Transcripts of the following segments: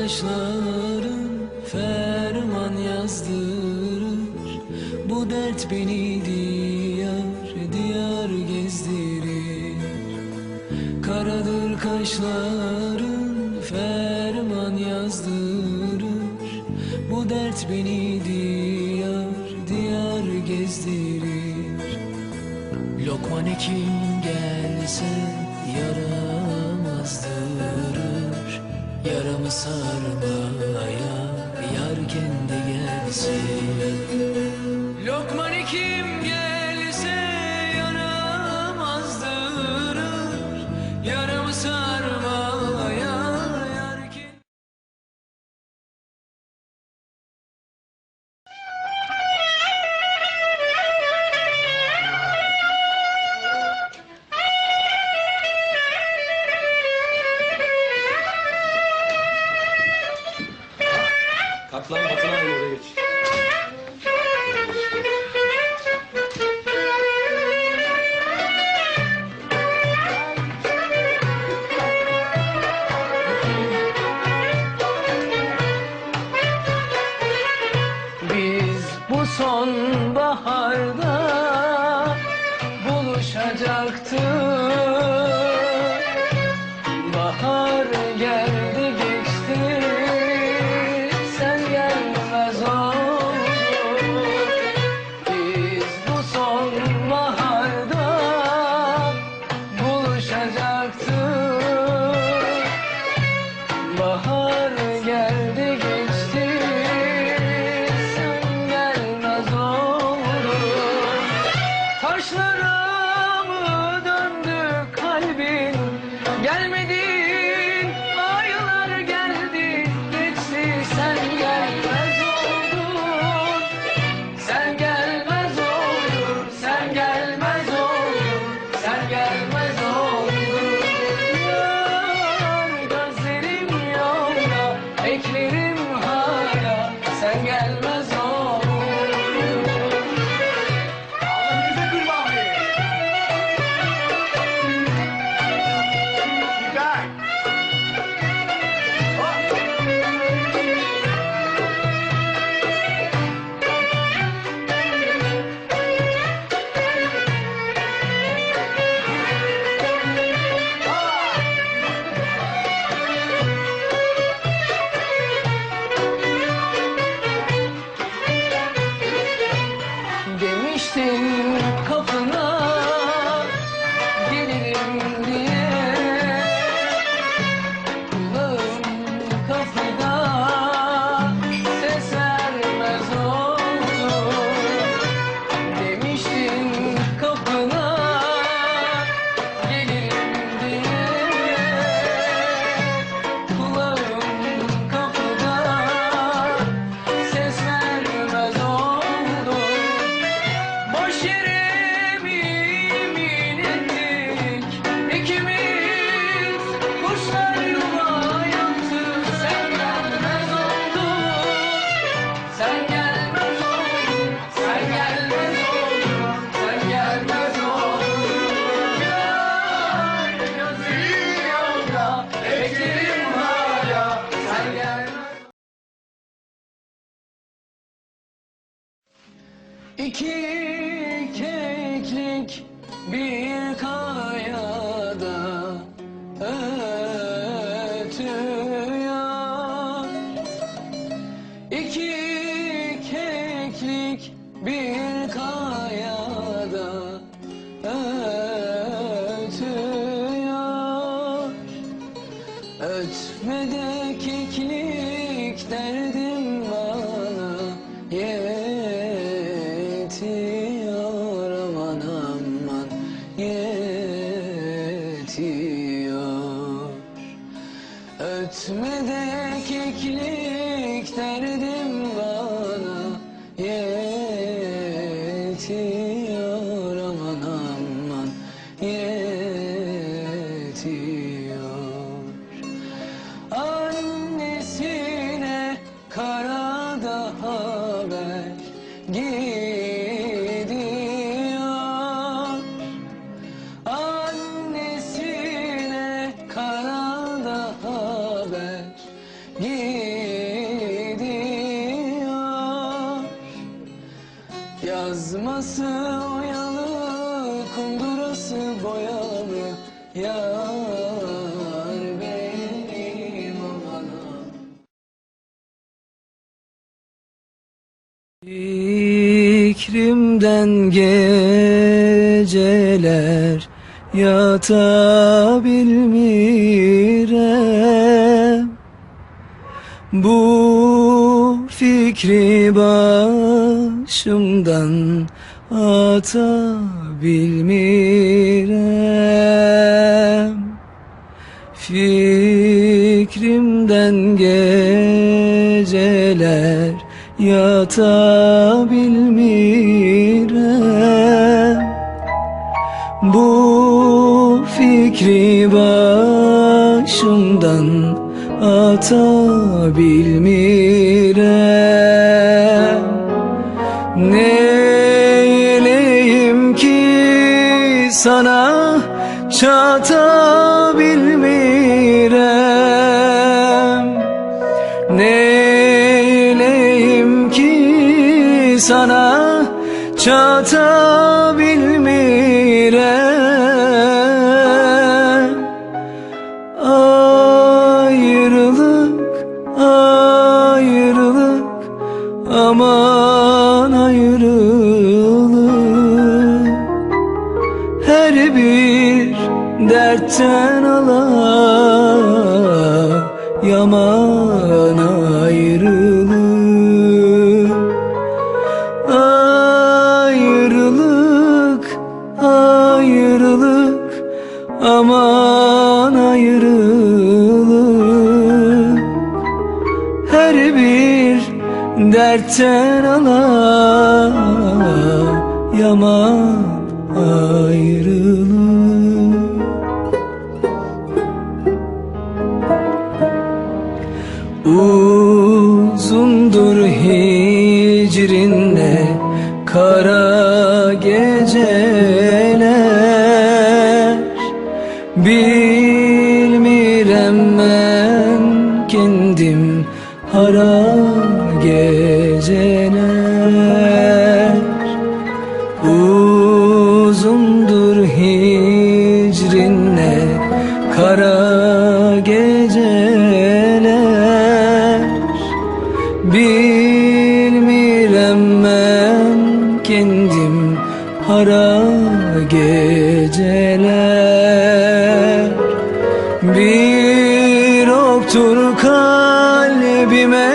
Gözyaşların ferman yazdırır. Bu dert beni diyar diyar gezdirir. Karadır kaşların ferman yazdırır. Bu dert beni diyar diyar gezdirir. Lokman Hekim gelse yarın sarmaya yar kendi gelsin. Lokman kim gelse yaramaz yaramsa Katlan katlan oraya geç. Biz bu sonbaharda buluşacaktık. İki keklik bir kayada ötüyor İki keklik bir kayada ötüyor bitiyor Ötmede keklik derdi Kundurası oyalı, kundurası boyalı Yar benim olana Fikrimden geceler yatabilmirem. Bu fikri başımdan atabilmirem. Fikrimden geceler yatabilmirem. Bu fikri başımdan atabilmirem sana çatabilmirem. Neyleyim ki sana çatabilmirem geceler Bilmirem ben kendim hara geceler Uzundur hicrinle kara geceler. Bilmirem ben kendim hara geceler. Bir oktur kalbime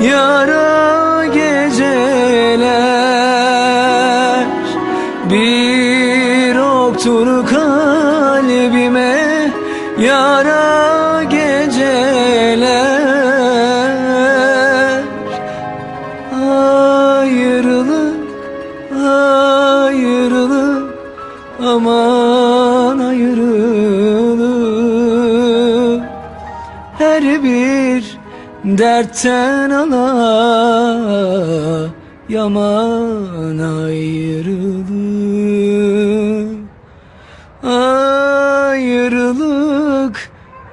yara geceler. Bir oktur kalbime yara dertten ala yaman ayrılık. Ayrılık,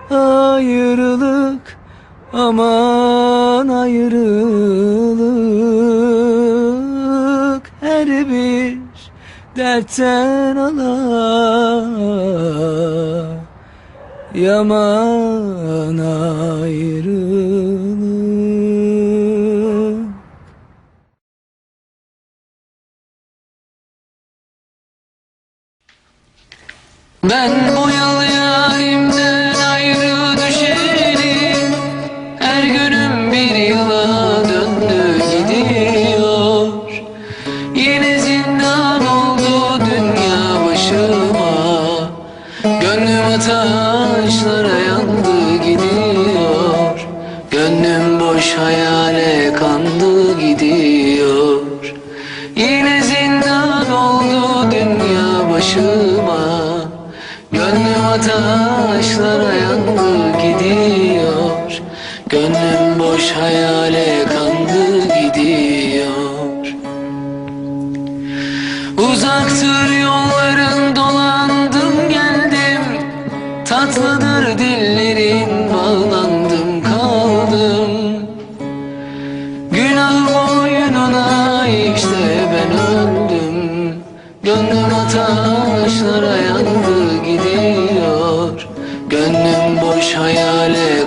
ayrılık, aman ayrılık. Her bir dertten ala yaman ayrılık Ben bu yıl taşlara yandı gidiyor. Gönlüm boş hayale kandı gidiyor. Uzaktır yolların dolandım geldim. Tatlıdır Hale